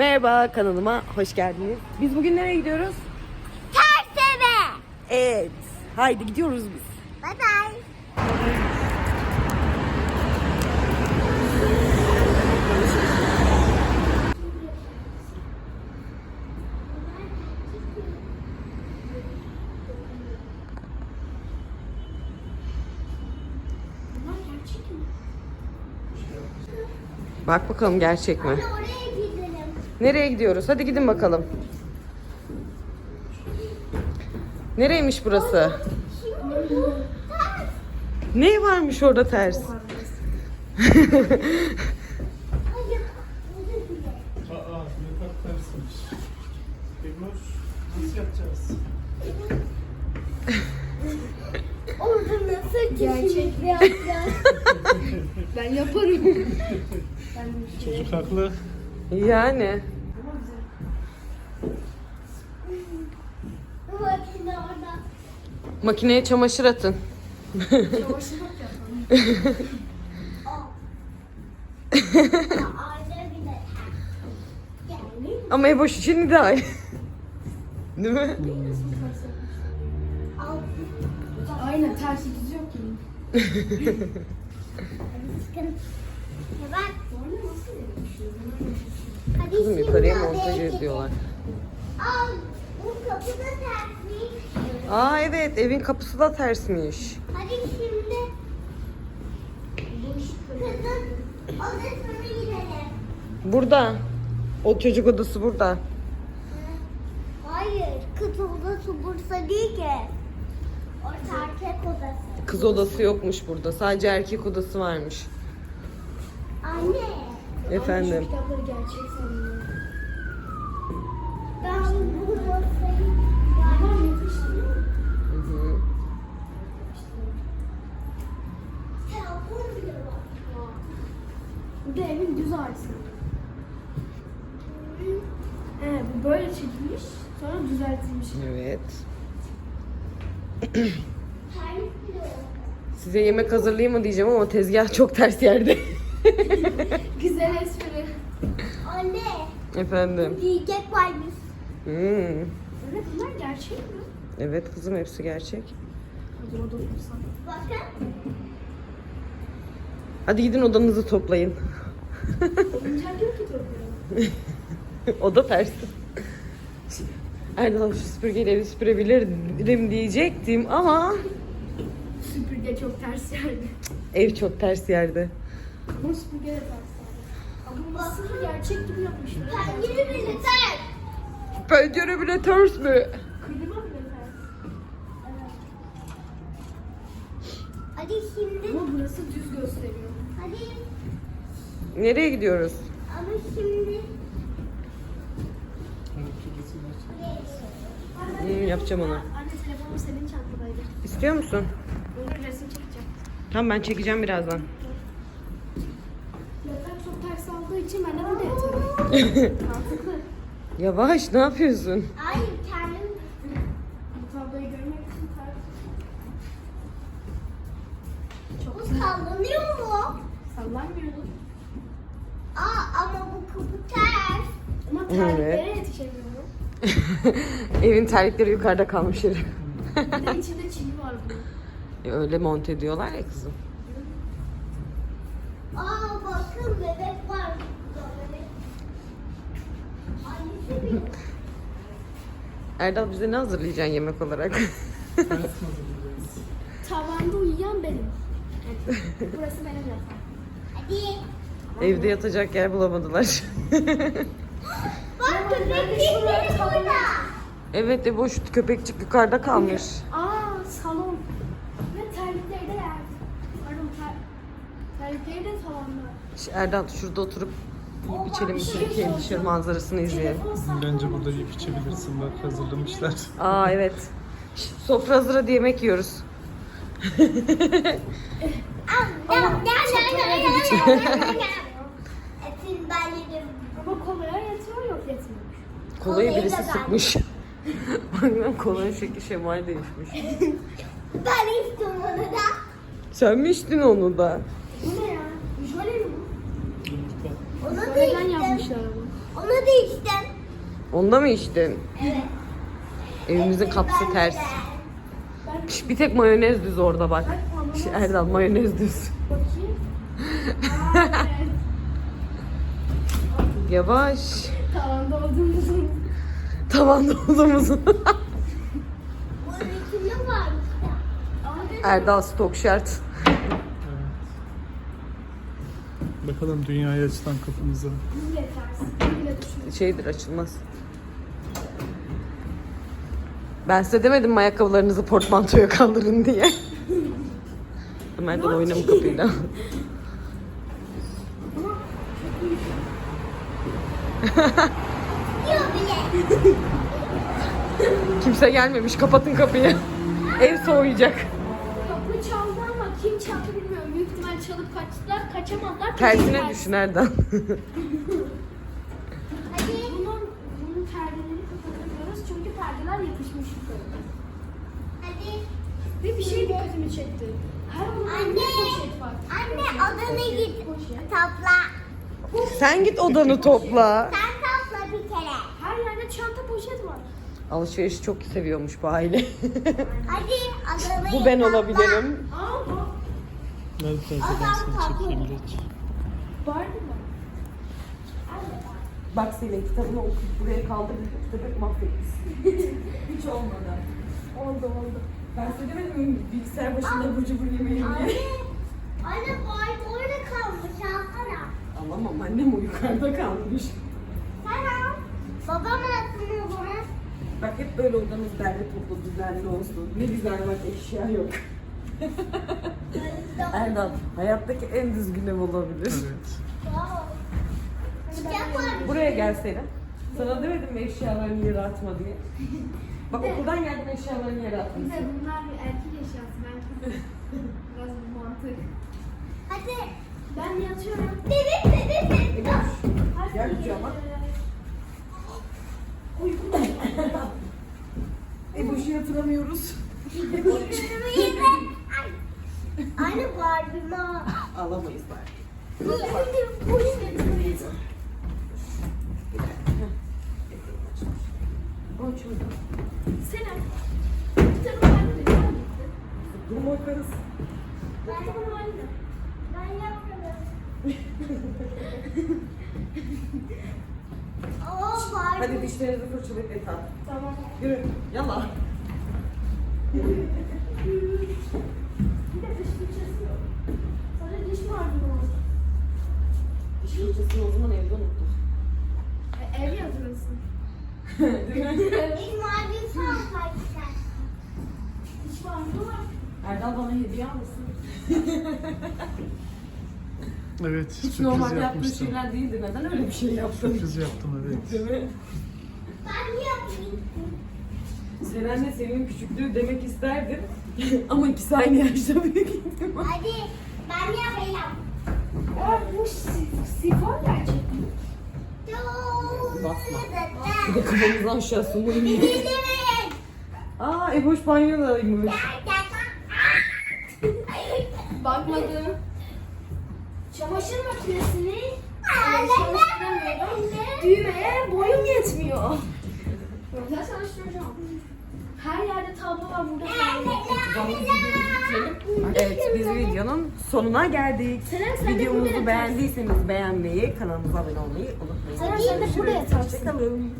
Merhaba kanalıma hoş geldiniz. Biz bugün nereye gidiyoruz? Terseme. Evet. Haydi gidiyoruz biz. Bye bye. Bak bakalım gerçek mi? Nereye gidiyoruz? Hadi gidin bakalım. Nereymiş burası? Ne varmış orada ters? Nasıl yapacağız? Orada nasıl Gerçek yapacağız? Ben yaparım. Çocuk haklı. Yani. Makine orada. Makineye çamaşır atın. Yani. Ama Eboş için ideal. Değil mi? Aynen ters düz yok ki. Kızım yukarıya montaj ediyorlar. Aa, evet evin kapısı da tersmiş. Hadi şimdi kızın odasına gidelim. Burada. O çocuk odası burada. Hayır, kız odası Bursa değil ki. Orta erkek odası. Kız odası yokmuş burada. Sadece erkek odası varmış. Anne, Efendim. Kitapları gerçek sanıyorum. ben bu masayı Tamam yapıştı. Hı hı. Bu da evin düz. He bu böyle çekilmiş sonra düzeltilmiş. Evet. Size yemek hazırlayayım mı diyeceğim ama tezgah çok ters yerde. Güzel espri. Anne, Efendim. yiyecek varmış. Hmm. Evet bunlar gerçek mi? Evet kızım hepsi gerçek. Bakın, Hadi gidin odanızı toplayın. Oyuncak yok ki. Oda ters. Erdal şu süpürgeleri süpürebilirim diyecektim ama Süpürge çok ters yerde. ev çok ters yerde. Ama süpürge de ters aslında gerçek gibi yapmışlar. pencere bile ters. Pencere bile ters mi? Klima bile ters. Hadi şimdi, Ama burası düz gösteriyor. hadi. Nereye gidiyoruz? Ama şimdi. Hmm, yapacağım onu. Anne telefonum senin çantadaydı. İstiyor musun? Onun resim çekeceğim. Tamam ben çekeceğim birazdan. Yatak çok ters aldığı için ben de burada. Mantıklı. Yavaş ne yapıyorsun? hayır kendim Bu tabloyu görmek için ters. bu sallanıyor mu? Sallanmıyordu. Aa ama bu kapı ters. Ama terliklere Evet. yetişemiyorum. Evin terlikleri yukarıda kalmış herif. Bir de içinde çivi var bunun. E, öyle monte ediyorlar ya kızım. Aa bakın bebek var. burada, bebek. Annesi bile. Erdal bize ne hazırlayacaksın yemek olarak? Tavanda uyuyan benim. Burası benim yatağım. Hadi. Evde yatacak yer bulamadılar. Bak köpekleri burada. evet de boş köpekçik yukarıda kalmış. Aa salon. Ve terlikleri de yer. Pardon ter... Terlikleri de. Şu Erdal şurada oturup yiyip içelim bir dışarı manzarasını izleyelim. Bence burada yiyip içebilirsin. Bak hazırlamışlar. Aa evet. Sofra hazır hadi yemek yiyoruz. Ama kolaya yatıyor yok yatmıyor. Kolayı birisi sıkmış. Bakın kolanın şekli şemali değişmiş. Ben içtim onu da. Sen mi içtin onu da? Bu ne ya? Jöle mi bu? Onu da içtim. yapmışlar bunu. Onu da içtim. Onda mı içtin? Evet. Evimizin kapısı ters. Şş, Bir tek mayonez düz orada bak. Şş, Erdal mayonez düz. Yavaş. Tavanda olduğumuzu. Tavanda ben Erdal stok şart. Evet. Bakalım dünyaya açılan kapımıza. Şeydir açılmaz. Ben size demedim mi ayakkabılarınızı portmantoya kaldırın diye. Erdal oynama kapıyla. Kimse gelmemiş kapatın kapıyı. Ev soğuyacak. Kaçtılar. Kaçamazlar. Tersine Ters. düşün. Hadi. Bunun, bunun perdeleri kapatıyoruz çünkü perdeler yapışmış yukarı. Hadi. Ve bir şey dikkatimi çekti. Her Anne. poşet var. Anne odana git. poşet. Topla. Sen git odanı topla. Sen topla bir kere. Her yerde çanta poşet var. Alışverişi çok seviyormuş bu aile. Hadi odana bu ben topla. olabilirim. Ver perdeden seni çekeyim geç. Bak senin kitabını okuyup buraya kaldırıp kitabı mahvetmişsin. Hiç olmadı. Oldu oldu. Ben size demedim mi bilgisayar başında burcu cubur yemeği Anne. diye. Anne Barbie orada kalmış. Alsana. Alamam annem o yukarıda kalmış. Tamam. Babam atsın o zaman. Bak hep böyle odanız derli toplu düzenli olsun. Ne güzel bak eşya yok. Erdal hayattaki en düzgün ev olabilir. Evet. Buraya gelsene. Sana demedim mi eşyalarını yere atma diye. Bak okuldan geldin eşyalarını yere atmışsın. de bunlar bir erkek eşyası. Ben biraz bir mantık. Hadi. Ben yatıyorum. Bebek bebek bebek. Hadi. Gel kucağıma. Uyku. E boşu yatıramıyoruz. Anne Barbie ma. Alamayız bari. Aç şurada. Selam. Kitabın halinde ne var? Durma bakarız. Kitabın halinde. Ben yapmadım. Oo Barbie. Hadi dişlerinizi fırçalayıp yatağa. Tamam. Yürü. Yalla. Bir de diş fırçası yok. Sadece diş macunu var. Diş fırçasını o zaman evde unuttum. E, ev yazıyorsun. Değil mi? İlk Barbie sağ. Diş macunu var. Erdal bana hediye almasın. Evet, Hiç sürpriz normalde yaptığın yapmıştım. şeyler değildi. Neden öyle bir şey yaptın? Sürpriz yaptım evet. Değil mi? Ben yapayım. Seren de senin küçüklüğü demek isterdim. Ama ikisi aynı yaşta büyük ihtimal. Hadi ben yapayım. Ya bu si- sifon gerçek mi? Basma. Kafamızı aşağı. Gidelim. Aa Eboş banyodaymış. Bakmadım. Çamaşır makinesini çalıştıramıyorum. Düğmeye boyum yetmiyor. Güzel çalıştıracağım. Her yerde tablo var burada. Evet biz videonun sonuna geldik. Seren, sen de buraya Videomuzu yatarsın. beğendiyseniz beğenmeyi, kanalımıza abone olmayı unutmayın. Seren sen de buraya yatarsın. Hoşçakalın.